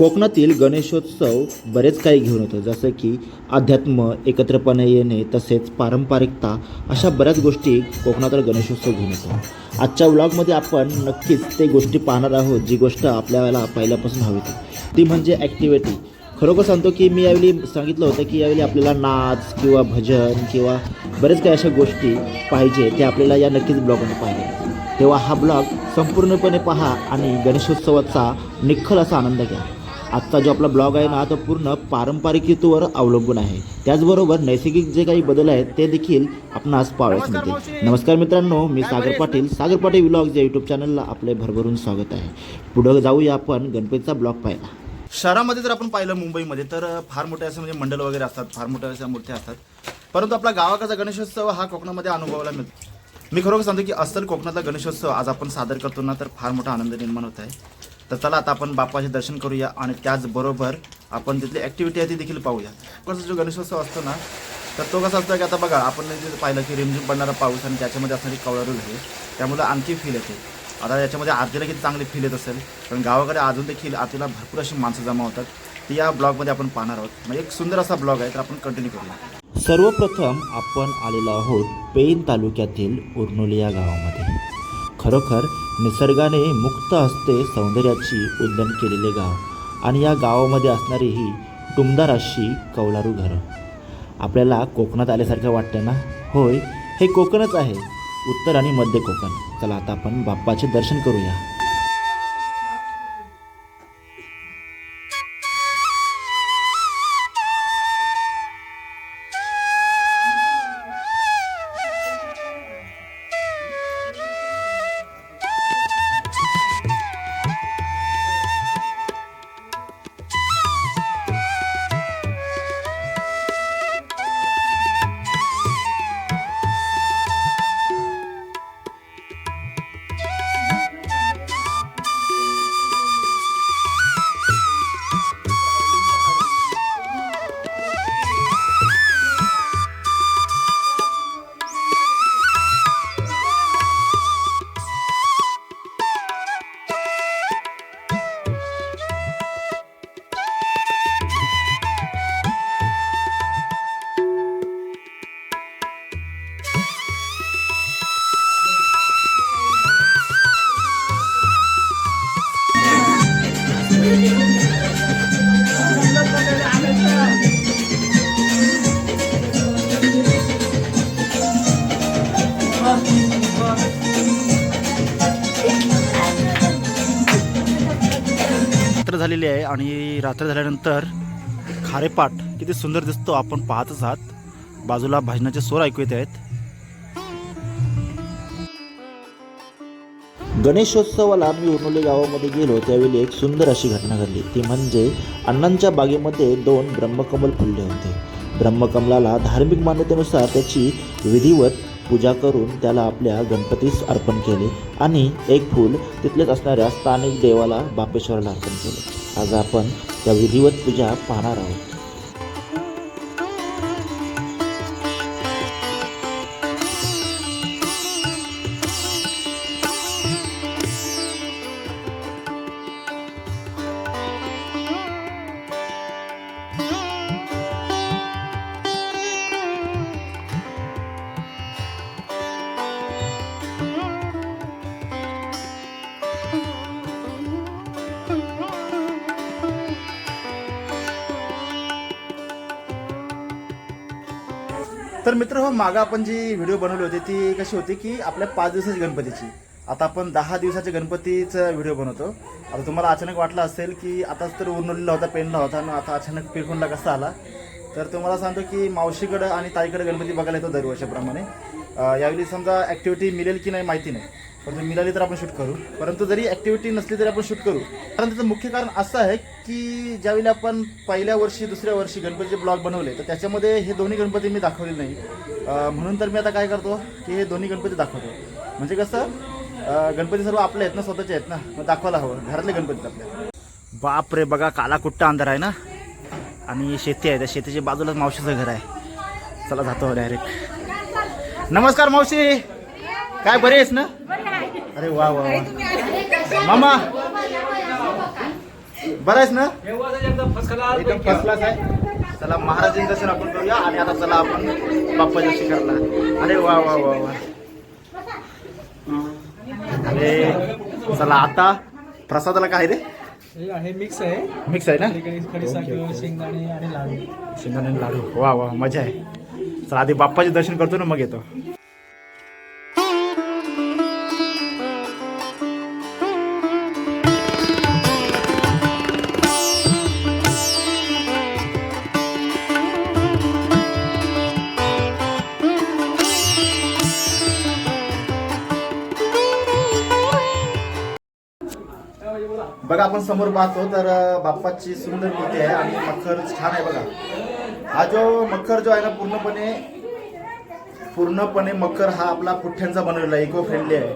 कोकणातील गणेशोत्सव बरेच काही घेऊन येतो. जसं की अध्यात्म एकत्रपणे येणे तसेच पारंपरिकता अशा बऱ्याच गोष्टी कोकणातील गणेशोत्सव घेऊन येतो. आजच्या व्लॉगमध्ये आपण नक्कीच ते गोष्टी पाहणार आहोत जी गोष्ट आपल्याला पहिल्यापासून हवी होती. ती म्हणजे ॲक्टिव्हिटी खरोखर सांगतो की मी यावेळी सांगितलं होतं की यावेळी आपल्याला नाच किंवा भजन किंवा बरेच काही अशा गोष्टी पाहिजे ते आपल्याला या नक्कीच ब्लॉगमध्ये पाहिजे. तेव्हा हा ब्लॉग संपूर्णपणे पहा आणि गणेशोत्सवाचा निखल असा आनंद घ्या. आजचा जो आपला ब्लॉग आहे ना तो पूर्ण पारंपरिक हेतूवर अवलंबून आहे. त्याचबरोबर नैसर्गिक जे काही बदल आहेत ते देखील आपणास पाहावयास मिळतील. नमस्कार मित्रांनो मी सागर पाटील सागर पाटील ब्लॉग या यूट्यूब चॅनलला आपले भरभरून स्वागत आहे. पुढं जाऊया आपण गणपतीचा ब्लॉग पाहायला. शहरामध्ये जर आपण पाहिलं मुंबईमध्ये तर फार मोठे असे म्हणजे मंडळ वगैरे असतात फार मोठ्या अशा मूर्त्या असतात. परंतु आपला गावाकडचा गणेशोत्सव हा कोकणामध्ये अनुभवायला मिळतो. मी खरोखर सांगतो की अस्सल कोकणातला गणेशोत्सव आज आपण सादर करतो ना तर फार मोठा आनंद निर्माण होत आहे. तर चला आता आपण बाप्पाचे दर्शन करूया आणि त्याचबरोबर आपण तिथली ॲक्टिव्हिटी आहे ती देखील पाहूया. कसं जो गणेशोत्सव असतो ना तर तो कसा असतो की आता बघा आपण जे पाहिलं की रिमझिम पडणारा पाऊस आणि त्याच्यामध्ये असणारी कवळारू आहे त्यामुळे आणखी फील येते. आता याच्यामध्ये आरतीला किती चांगली फील येत असेल पण गावाकडे अजून देखील आरतीला भरपूर अशी माणसं जमा होतात. ती या ब्लॉगमध्ये आपण पाहणार आहोत. म्हणजे एक सुंदर असा ब्लॉग आहे तर आपण कंटिन्यू करूया. सर्वप्रथम आपण आलेलो आहोत पेन तालुक्यातील उर्नोली या गावामध्ये. खरोखर निसर्गाने मुक्त हस्ते सौंदर्याची उल्लंघन केलेले गाव आणि या गावामध्ये असणारी ही टुमदार अशी कौलारू घरं. आपल्याला कोकणात आल्यासारखं वाटतं ना? होय हे कोकणच आहे. उत्तर आणि मध्य कोकण. चला आता आपण बाप्पाचे दर्शन करूया. रात्र झाल्यानंतर खारेपाट किती सुंदर दिसतो आपण पाहतच आहात. बाजूला भजनाचे स्वर ऐकू येत आहेत. गणेशोत्सवाला मी उर्नुली गावामध्ये गेलो त्यावेळी एक सुंदर अशी घटना घडली. ती म्हणजे अण्णांच्या बागेमध्ये दोन ब्रह्मकमल फुलले होते. ब्रह्मकमलाला धार्मिक मान्यतेनुसार त्याची विधिवत पूजा करून त्याला आपल्या गणपतीस अर्पण केले आणि एक फूल तिथलेच असणाऱ्या स्थानिक देवाला बापेश्वराला अर्पण केले. आज आपण त्या विधिवत पूजा पाहणार आहोत. तर मित्र हो मागं आपण जी व्हिडिओ बनवली होती ती कशी होती की आपल्या पाच दिवसाची गणपतीची. आता आपण दहा दिवसाच्या गणपतीचा व्हिडिओ बनवतो. आता तुम्हाला अचानक वाटलं असेल की आताच तर उरनवलेला होता पेनला होता आणि आता अचानक पिरकुंडला कसा आला? तर तुम्हाला सांगतो की मावशीकडं आणि ताईकडे गणपती बघायला येतो दरवर्षाप्रमाणे. यावेळी समजा ॲक्टिव्हिटी मिळेल की नाही माहिती नाही. परंतु मिळाली तर आपण शूट करू. परंतु जरी ॲक्टिव्हिटी नसली तरी आपण शूट करू. कारण त्याचं मुख्य कारण असं आहे की ज्यावेळी आपण पहिल्या वर्षी दुसऱ्या वर्षी गणपतीचे ब्लॉग बनवले तर त्याच्यामध्ये हे दोन्ही गणपती मी दाखवले नाही. म्हणून तर मी आता काय करतो की हे दोन्ही गणपती दाखवतो. म्हणजे कसं गणपती सर्व आपले आहेत ना स्वतःचे आहेत ना मग दाखवायला हवं. घरातले गणपती आपल्या बाप रे बघा काला कुट्टा अंधार आहे ना? आणि शेती आहे त्या शेतीच्या बाजूलाच मावशीचं घर आहे. चला जातो डायरेक्ट नमस्कार मावशी. काय बरे आहेस ना? अरे वा वा वा. मामा बरं आहेस ना? एकदम क्लास आहे. चला महाराजांचं दर्शन आपण करूया आणि आता चला आपण बाप्पा दर्शन करणार अरे वा वा वा वा. अरे चला आता प्रसादाला काय रे? हे मिक्स आहे. मिक्स आहे ना? शेंगदाणे आणि लाडू. शेंगदाणे लाडू. वा वा मजा आहे. चला आधी बाप्पाचे दर्शन करतो ना मग येतो. बघा आपण समोर पाहतो तर बाप्पाची सुंदर मूर्ती आहे आणि मखर छान आहे बघा. हा जो मखर जो आहे ना पूर्णपणे पूर्णपणे मखर हा आपला पुठ्ठ्यांचा बनवलेला आहे इको फ्रेंडली आहे.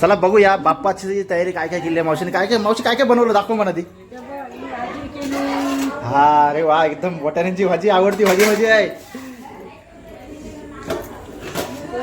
चला बघूया बाप्पाची तयारी काय काय केली आहे मावशीने. काय काय मावशी काय काय बनवलं दाखव मला ती हा अरे वा एकदम वटाण्याची भाजी आवडती भाजी भाजी आहे.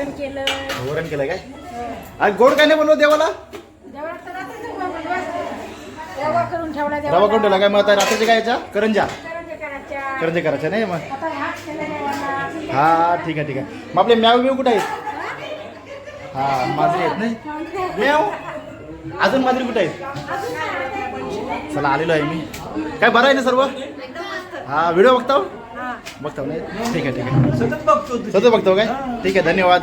वरण केलं. वरण केलं काय? आज गोड काय नाही बनवलं देवाला? तर रात्रीच. रवा करून ठेवला रवा कोण ठेवला काय? मग आता रात्रीचे काय याच्या करंजा. करंज्या करायच्या. करंजे करायच्या नाही मग? आता भात केला देवाला. हा ठीक आहे ठीक आहे. मग आपले म्याव बिव कुठे आहेत? हा माजरी आहेत नाही? म्याव? अजून माजरी कुठे आहेत? चला आलेलो आहे मी. काय बरं आहे ना सर्व? हा व्हिडिओ बघताव? बघताव नाही ठीक आहे ठीक आहे. सतत बघतो सतत बघतो काय? ठीक आहे धन्यवाद.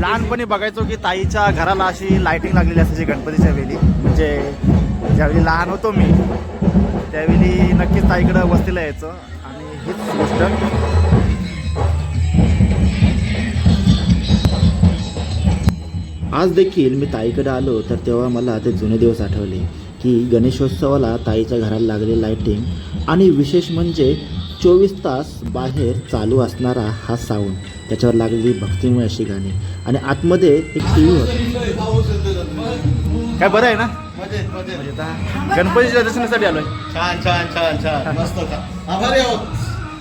लहानपणी बघायचो की ताईच्या घराला अशी लाइटिंग लागलेली असायची गणपतीच्या वेळी. म्हणजे ज्यावेळी लहान होतो मी त्यावेळी नक्कीच ताईकडं वस्तीला यायचं. आणि हीच गोष्ट. आज देखील मी ताईकडे आलो तर तेव्हा मला ते जुने दिवस आठवले की गणेशोत्सवाला ताईच्या घराला लागले लाईटिंग आणि विशेष म्हणजे चोवीस तास बाहेर चालू असणारा हा साऊंड त्याच्यावर लागलेली भक्तिमय अशी गाणी. आणि आतमध्ये एक टी व्ही होता. काय बरं आहे ना? गणपतीच्या दर्शनासाठी आलोय. छान छान छान छान. मस्त का आभारी आहोत.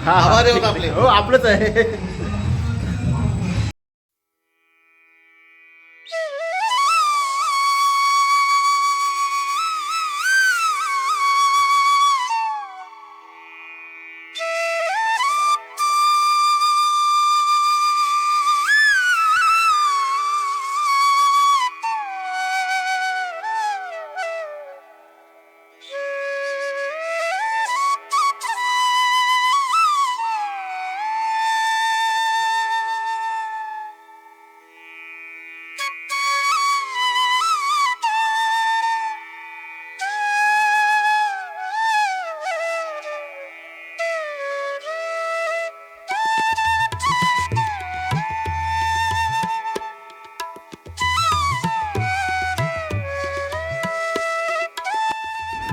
हा. आभारी आहोत आपले. हो आपलंच आहे.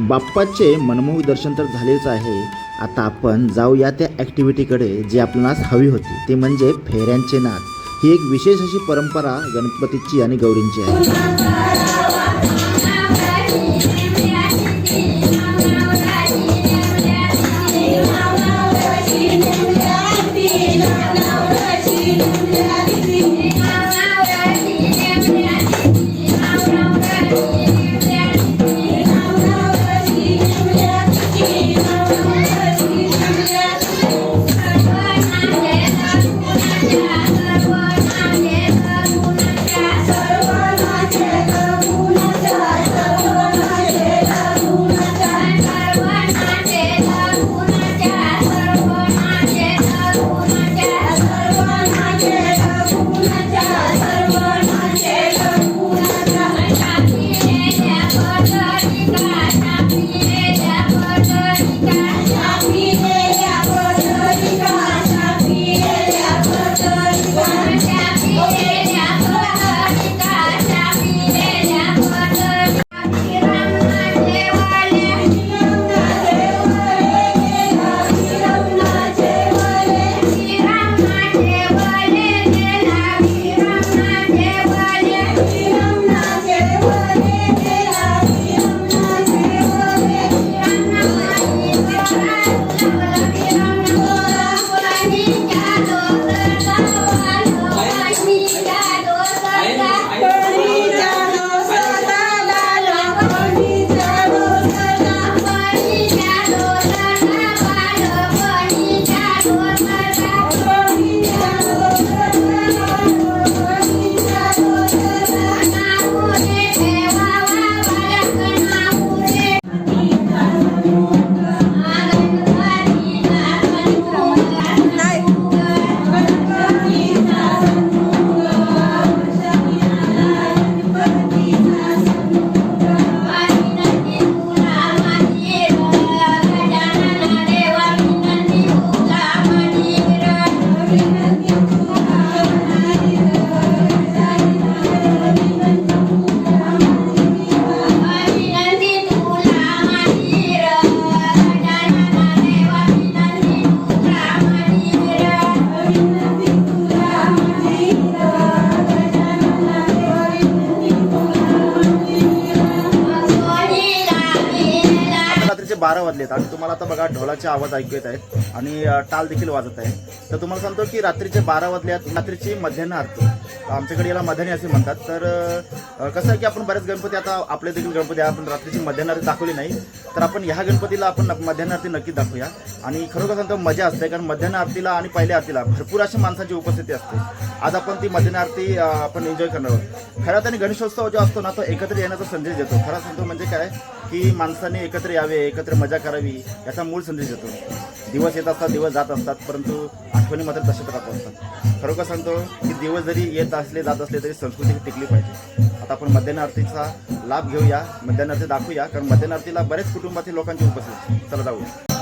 बाप्पाचे मनमोहक दर्शन तर झालेच आहे. आता आपण जाऊया त्या ॲक्टिव्हिटीकडे जी आपणास हवी होती. ते म्हणजे फेऱ्यांचे नाच ही एक विशेष अशी परंपरा गणपतीची आणि गौरींची आहे. आहेत. आणि तुम्हाला आता बघा ढोलाचे आवाज ऐकू येत आहेत आणि टाल देखील वाजत आहे. तर तुम्हाला सांगतो की रात्रीचे बारा वाजल्यात रात्रीची मध्यान्ह आरती. आमच्याकडे याला मध्यान्ह असे म्हणतात. तर कसं आहे की आपण बरेच गणपती आता आपले देखील गणपती आहे. आपण रात्रीची मध्यान्ह आरती दाखवली नाही. तर आपण ह्या गणपतीला आपण मध्यान्ह आरती नक्की दाखवूया. आणि खरोखर सांगतो मजा असते. कारण मध्यान्ह आरतीला आणि पहिल्या आरतीला भरपूर अशा माणसाची उपस्थिती असते. आज आपण ती मध्यान्ह आरती आपण एन्जॉय करणार आहोत. खरं आणि गणेशोत्सव जो असतो ना तो एकत्र येण्याचा संदेश देतो. खरा सांगतो म्हणजे काय? की माणसाने एकत्र यावे एकत्र मजा करावी याचा मूळ संदेश देतो. दिवस येत असतात दिवस जात असतात परंतु आठवणी मात्र तशाच राहत असतात. खरोखर सांगतो की दिवस जरी येत असले जात असले तरी संस्कृती टिकली पाहिजे. आता आपण मध्यान्ह आरतीचा लाभ घेऊया मध्यान्ह आरती दाखवूया कारण मध्यान्ह आरतीला बरेच कुटुंबातील लोकांची उपस्थिती चला जाऊया.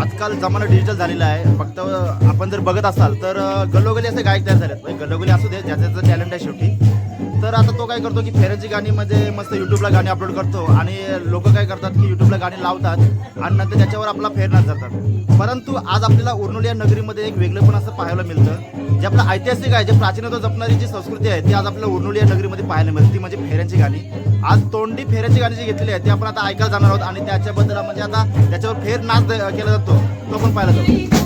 आजकाल जमाना डिजिटल झालेला आहे. फक्त आपण जर बघत असाल तर गल्लोगली असे गायक तयार झालेत. म्हणजे गल्लोगली असू दे ज्याचं त्याचं टॅलेंट आहे शेवटी. तर आता तो काय करतो की फेऱ्यांची गाणी म्हणजे मस्त युट्यूबला गाणी अपलोड करतो आणि लोक काय करतात की युट्यूबला गाणी लावतात आणि नंतर त्याच्यावर आपला फेरनाच जातात परंतु आज आपल्याला उर्नोली या नगरीमध्ये एक वेगळं पण असं पाहायला मिळतं. जे आपलं ऐतिहासिक आहे जे प्राचीनता जपणारी जी संस्कृती आहे ती आज आपल्याला उर्नुल या नगरीमध्ये पाहायला मिळते. ती म्हणजे फेऱ्यांची गाणी. आज तोंडी फेऱ्याची गाणी जी घेतलेली आहे ती आपण आता ऐकायला जाणार आहोत आणि त्याच्याबद्दल म्हणजे आता त्याच्यावर फेर नाच द- केला जातो. तो पण पाहायला जातो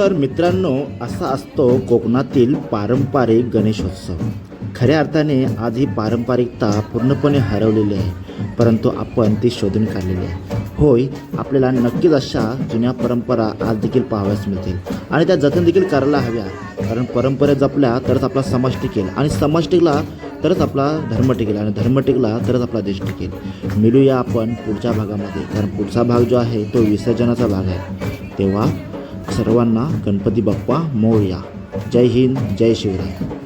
तर मित्रांनो असा असतो कोकणातील पारंपरिक गणेशोत्सव. खऱ्या अर्थाने आज ही पारंपरिकता पूर्णपणे हरवलेली आहे परंतु आपण ती शोधून काढलेली आहे. होय आपल्याला नक्कीच अशा जुन्या परंपरा आज देखील पाहाव्यास मिळतील आणि त्या जतन देखील करायला हव्या. कारण परंपरा जपल्या तरच आपला समाज टिकेल आणि समाज टिकला तरच आपला धर्म टिकेल आणि धर्म टिकला तरच आपला देश टिकेल. मिळूया आपण पुढच्या भागामध्ये. कारण पुढचा भाग जो आहे तो विसर्जनाचा भाग आहे. तेव्हा सर्वांना गणपती बाप्पा मोरया. जय हिंद जय शिवराय.